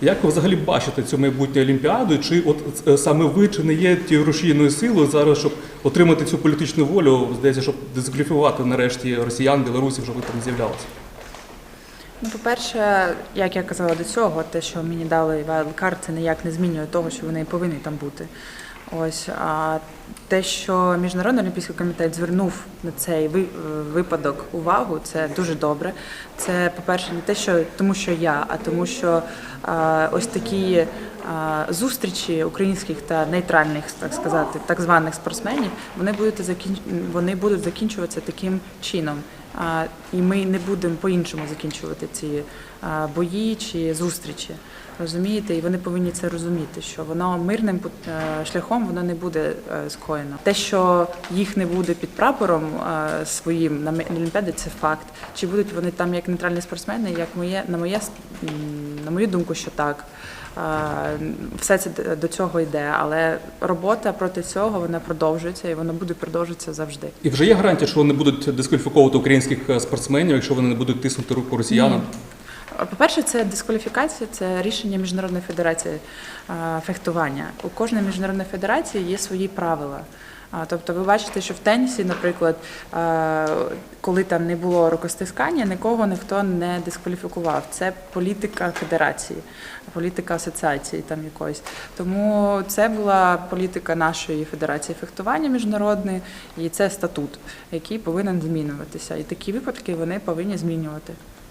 Як ви взагалі бачите цю майбутню олімпіаду? Чи от е, саме ви чи не є тією рушійною силою зараз, щоб отримати цю політичну волю, здається, щоб дискваліфікувати нарешті росіян, білорусів, щоб ви там з'являлися? Ну, по-перше, як я казала до цього, те, що мені дали вайлдкарт, це ніяк не змінює того, що вони повинні там бути. Ось а те, що міжнародний олімпійський комітет звернув на цей е, випадок увагу, це дуже добре. Це, по-перше, не те, що тому, що я, а тому, що а, ось такі а, зустрічі українських та нейтральних, так сказати, так званих спортсменів, вони будуть закінч... вони будуть закінчуватися таким чином. І ми не будемо по-іншому закінчувати ці бої чи зустрічі. Розумієте, і вони повинні це розуміти, що воно мирним е, шляхом воно не буде е, скоєно. Те, що їх не буде під прапором е, своїм на Олімпіаді, це факт. Чи будуть вони там як нейтральні спортсмени? Як моє на моє на мою думку, що так. Е, Все це до цього йде, але робота проти цього вона продовжується і вона буде продовжуватися завжди. І вже є гарантія, що вони будуть дискваліфіковувати українських е, спортсменів, якщо вони не будуть тиснути руку росіянам? По-перше, це дискваліфікація, це рішення Міжнародної федерації е, фехтування. У кожної міжнародної федерації є свої правила. Тобто ви бачите, що в тенісі, наприклад, коли там не було рукостискання, нікого ніхто не дискваліфікував. Це політика федерації, політика асоціації там якоїсь. Тому це була політика нашої федерації фехтування міжнародної, і це статут, який повинен змінюватися. І такі випадки вони повинні змінювати.